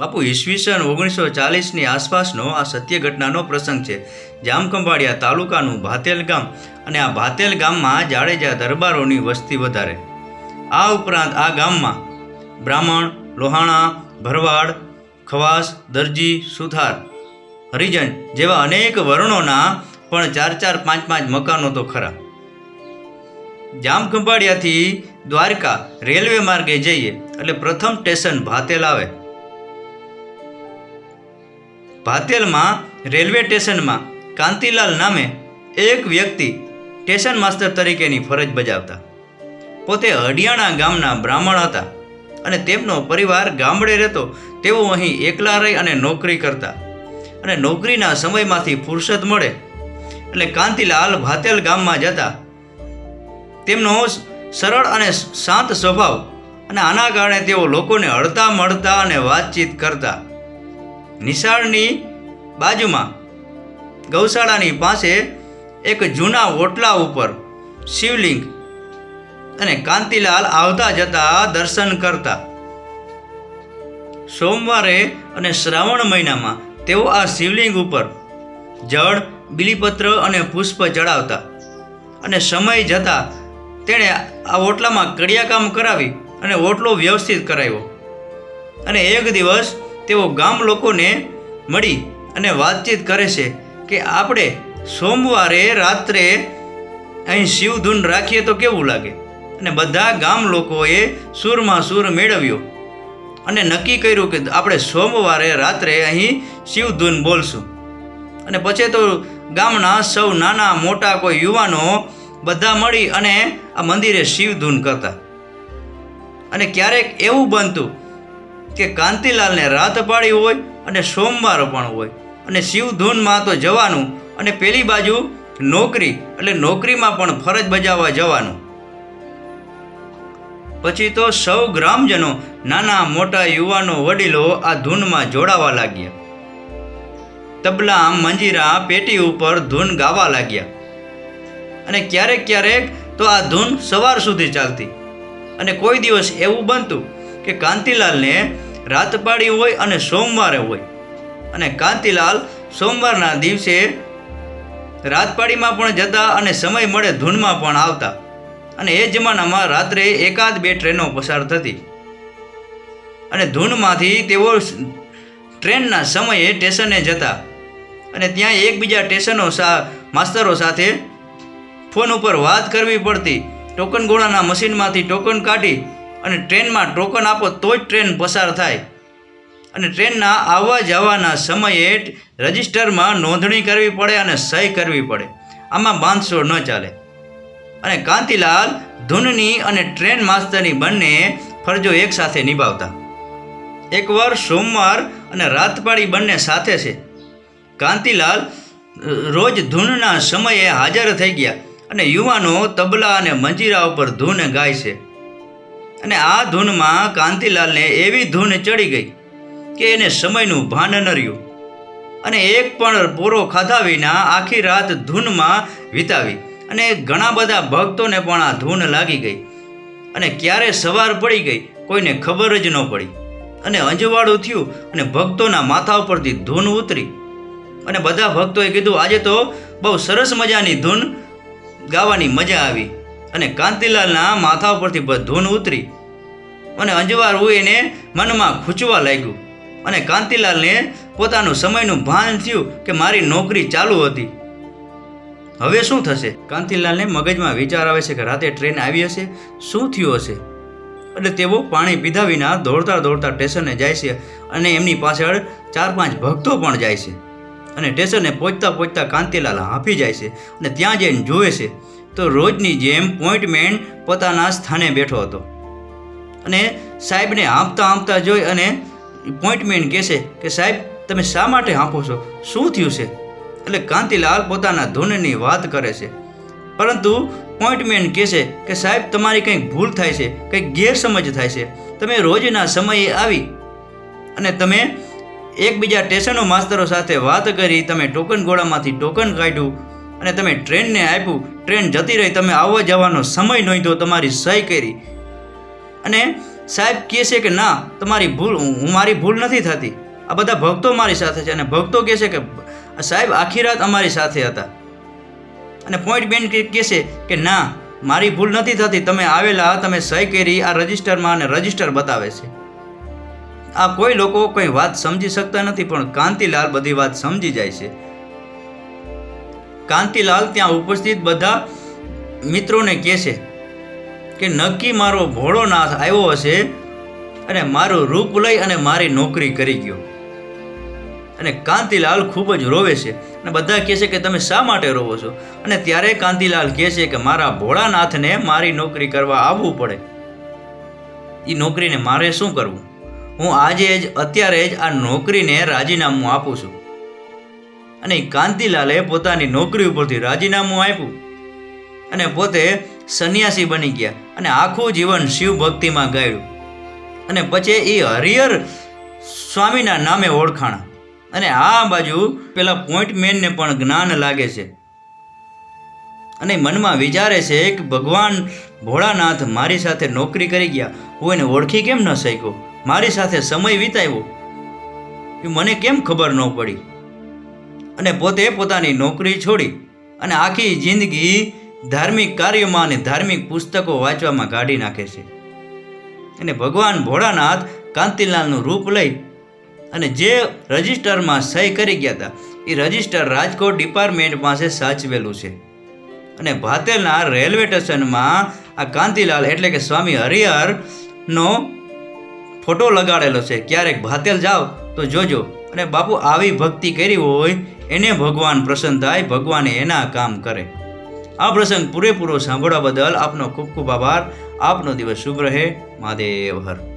બાપુ ઈસવીસન ઓગણીસો ચાલીસની આસપાસનો આ સત્ય ઘટનાનો પ્રસંગ છે. જામખંભાળિયા તાલુકાનું ભાતેલ ગામ અને આ ભાતેલ ગામમાં જાડેજા દરબારોની વસ્તી વધારે. આ ઉપરાંત આ ગામમાં બ્રાહ્મણ, લોહાણા, ભરવાડ, ખવાસ, દરજી, સુથાર, હરિજન જેવા અનેક વર્ણોના પણ ચાર ચાર પાંચ પાંચ મકાનો તો ખરા. જામખંભાળિયાથી દ્વારકા રેલવે માર્ગે જઈએ એટલે પ્રથમ સ્ટેશન ભાતેલ આવે. ભાતેલમાં રેલવે સ્ટેશનમાં, કાંતિલાલ નામે એક વ્યક્તિ સ્ટેશન માસ્તર તરીકેની ફરજ બજાવતા. પોતે હડિયાણા ગામના બ્રાહ્મણ હતા અને તેમનો પરિવાર ગામડે રહેતો, તેઓ અહીં એકલા રહી અને નોકરી કરતા. અને નોકરીના સમયમાંથી ફુરસદ મળે એટલે કાંતિલાલ ભાતેલ ગામમાં જતા. તેમનો સરળ અને શાંત સ્વભાવ અને આના કારણે તેઓ લોકોને હળતા મળતા અને વાતચીત કરતા. નિશાળની બાજુમાં ગૌશાળાની પાસે એક જૂના ઓટલા ઉપર શિવલિંગ અને કાંતિલાલ આવતા જતા દર્શન કરતા. સોમવારે અને શ્રાવણ મહિનામાં તેઓ આ શિવલિંગ ઉપર જળ, બિલીપત્ર અને પુષ્પ ચડાવતા અને સમય જતાં તેણે આ ઓટલામાં કડિયાકામ કરાવી અને ઓટલો વ્યવસ્થિત કરાવ્યો. અને એક દિવસ તેઓ ગામ લોકોને મળી અને વાતચીત કરે છે કે આપણે સોમવારે રાત્રે અહીં શિવધૂન રાખીએ તો કેવું લાગે? અને બધા ગામ લોકોએ સૂરમાં સૂર મેળવ્યો અને નક્કી કર્યું કે આપણે સોમવારે રાત્રે અહીં શિવધૂન બોલશું. અને પછી તો ગામના સૌ નાના મોટા કોઈ યુવાનો બધા મળી અને આ મંદિરે શિવધૂન કરતા. અને ક્યારેક એવું બનતું કે કાંતિલાલને રાત પાડી હોય અને સોમવાર પણ હોય. અને શિવધૂનમાં તો જવાનું અને પેલી બાજુ નોકરી એટલે નોકરીમાં પણ ફરજ બજાવવા જવાનું. પછી તો સૌ ગ્રામજનો નાના મોટા યુવાનો વડીલો આ ધૂનમાં જોડાવા લાગ્યા. તબલા, મંજીરા, પેટી ઉપર ધૂન ગાવા લાગ્યા. અને ક્યારેક ક્યારેક તો આ ધૂન સવાર સુધી ચાલતી. અને કોઈ દિવસ એવું બનતું કે કાંતિલાલને રાતપાડી હોય અને સોમવારે હોય. અને કાંતિલાલ સોમવારના દિવસે રાતપાડીમાં પણ જતા અને સમય મળે ધૂનમાં પણ આવતા. અને એ જમાનામાં રાત્રે એકાદ બે ટ્રેનો પસાર થતી. અને ધૂનમાંથી તેઓ ટ્રેનના સમયે સ્ટેશને જતા. અને ત્યાં એકબીજા સ્ટેશનો સા, માસ્તરો સાથે ફોન ઉપર વાત કરવી પડતી. ટોકન ગોળાના મશીનમાંથી ટોકન કાઢી અને ટ્રેનમાં ટોકન આપો તો જ ટ્રેન પસાર થાય. અને ટ્રેનના આવવા જવાના સમયે રજિસ્ટરમાં નોંધણી કરવી પડે અને સહી કરવી પડે. આમાં બાંધછોડ ન ચાલે. અને કાંતિલાલ, ધૂનની અને ટ્રેન માસ્તરની બંને ફરજો એકસાથે નિભાવતા. એકવાર સોમવાર અને રાતપાળી બંને સાથે છે. કાંતિલાલ રોજ ધૂનના સમયે હાજર થઈ ગયા અને યુવાનો તબલા અને મંજીરા ઉપર ધૂન ગાય છે. અને આ ધૂનમાં કાંતિલાલને એવી ધૂન ચડી ગઈ કે એને સમયનું ભાન ન રહ્યું. અને એક પણ પોરો ખાધા વિના આખી રાત ધૂનમાં વિતાવી અને ઘણા બધા ભક્તોને પણ આ ધૂન લાગી ગઈ. અને ક્યારે સવાર પડી ગઈ કોઈને ખબર જ ન પડી. અને અંજવાળું થયું અને ભક્તોના માથા ઉપરથી ધૂન ઉતરી. અને બધા ભક્તોએ કીધું, આજે તો બહુ સરસ મજાની ધૂન ગાવાની મજા આવી. અને કાંતિલાલના માથા ઉપરથી બધું ઉતરી અને અંજવાર એને મનમાં ખૂંચવા લાગ્યું. અને કાંતિલાલને પોતાનું સમયનું ભાન થયું કે મારી નોકરી ચાલુ હતી. હવે શું થશે? કાંતિલાલને મગજમાં વિચાર આવે છે કે રાતે ટ્રેન આવી હશે. શું થયું હશે? એટલે તેઓ પાણી પીધા વિના દોડતા દોડતા સ્ટેશને જાય છે અને એમની પાછળ ચાર પાંચ ભક્તો પણ જાય છે. અને સ્ટેશને પહોંચતા પહોંચતા કાંતિલાલ હાંફી જાય છે અને ત્યાં જઈને જુએ છે તો રોજની જેમ પોઈન્ટમેન પોતાના સ્થાને બેઠો હતો. અને સાહેબને આંપતા આંપતા જોઈ અને પોઈન્ટમેન કહેશે કે, સાહેબ, તમે શા માટે હાંફો છો? શું થયું છે? એટલે કાંતિલાલ પોતાના ધૂનની વાત કરે છે. પરંતુ પોઈન્ટમેન કહેશે કે, સાહેબ, તમારી કંઈક ભૂલ થાય છે, કંઈક ગેરસમજ થાય છે. તમે રોજના સમયે આવી અને તમે એકબીજા સ્ટેશનો માસ્તરો સાથે વાત કરી, તમે ટોકન ગોળામાંથી ટોકન કાઢ્યું અને તમે ટ્રેનને આપ્યું, ટ્રેન જતી રહી, તમે આવવા જવાનો સમય નોંધ્યો, તમારી સહી કરી. અને સાહેબ કહે છે કે ના, તમારી ભૂલ, હું મારી ભૂલ નથી થતી. આ બધા ભક્તો મારી સાથે છે અને ભક્તો કહે છે કે સાહેબ આખી રાત અમારી સાથે હતા. અને પોઈન્ટ બેન કહે છે કે, ના, મારી ભૂલ નથી થતી. તમે આવેલા, તમે સહી કરી, આ રજિસ્ટરમાં અને રજિસ્ટર બતાવે છે. આ કોઈ લોકો કંઈ વાત સમજી શકતા નથી, પણ કાંતિલાલ બધી વાત સમજી જાય છે. કાંતિલાલ ત્યાં ઉપસ્થિત બધા મિત્રોને કહે છે કે નક્કી મારો ભોળોનાથ આવ્યો હશે અને મારું રૂપ લઈ અને મારી નોકરી કરી ગયો. અને કાંતિલાલ ખૂબ જ રોવે છે અને બધા કહે છે કે તમે શા માટે રોવો છો? અને ત્યારે કાંતિલાલ કહે છે કે મારા ભોળાનાથને મારી નોકરી કરવા આવવું પડે. એ નોકરીને મારે શું કરવું? હું આજે જ, અત્યારે જ આ નોકરીને રાજીનામું આપું છું. અને કાંતિલાલે પોતાની નોકરી ઉપરથી રાજીનામું આપ્યું. અને પોતે સંન્યાસી બની ગયા અને આખું જીવન શિવ ભક્તિમાં ગાયું અને પછી એ હરિહર સ્વામીના નામે ઓળખાણા. અને આ બાજુ પેલા પોઈન્ટ મેનને પણ જ્ઞાન લાગે છે. અને મનમાં વિચારે છે કે ભગવાન ભોળાનાથ મારી સાથે નોકરી કરી ગયા. હું એને ઓળખી કેમ ન શક્યો? મારી સાથે સમય વિતાવ્યો. એ મને કેમ ખબર ન પડી? અને પોતે પોતાની નોકરી છોડી અને આખી જિંદગી ધાર્મિક કાર્યોમાં અને ધાર્મિક પુસ્તકો વાંચવામાં કાઢી નાખે છે. અને ભગવાન ભોળાનાથ કાંતિલાલનું રૂપ લઈ અને જે રજિસ્ટરમાં સહી કરી ગયા હતા, એ રજિસ્ટર રાજકોટ ડિપાર્ટમેન્ટ પાસે સાચવેલું છે. અને ભાતેલના રેલવે સ્ટેશનમાં આ કાંતિલાલ એટલે કે સ્વામી હરિહરનો ફોટો લગાડેલો છે. ક્યારેક ભાતેલ જાઓ તો જોજો. અને બાપુ આવી ભક્તિ કરી હોય, એને ભગવાન પ્રસન્ન થાય, ભગવાને એના કામ કરે. આ પ્રસંગ પૂરેપૂરો સાંભળવા બદલ આપનો ખૂબ ખૂબ આભાર. આપનો દિવસ શુભ રહે. મહાદેવ હર.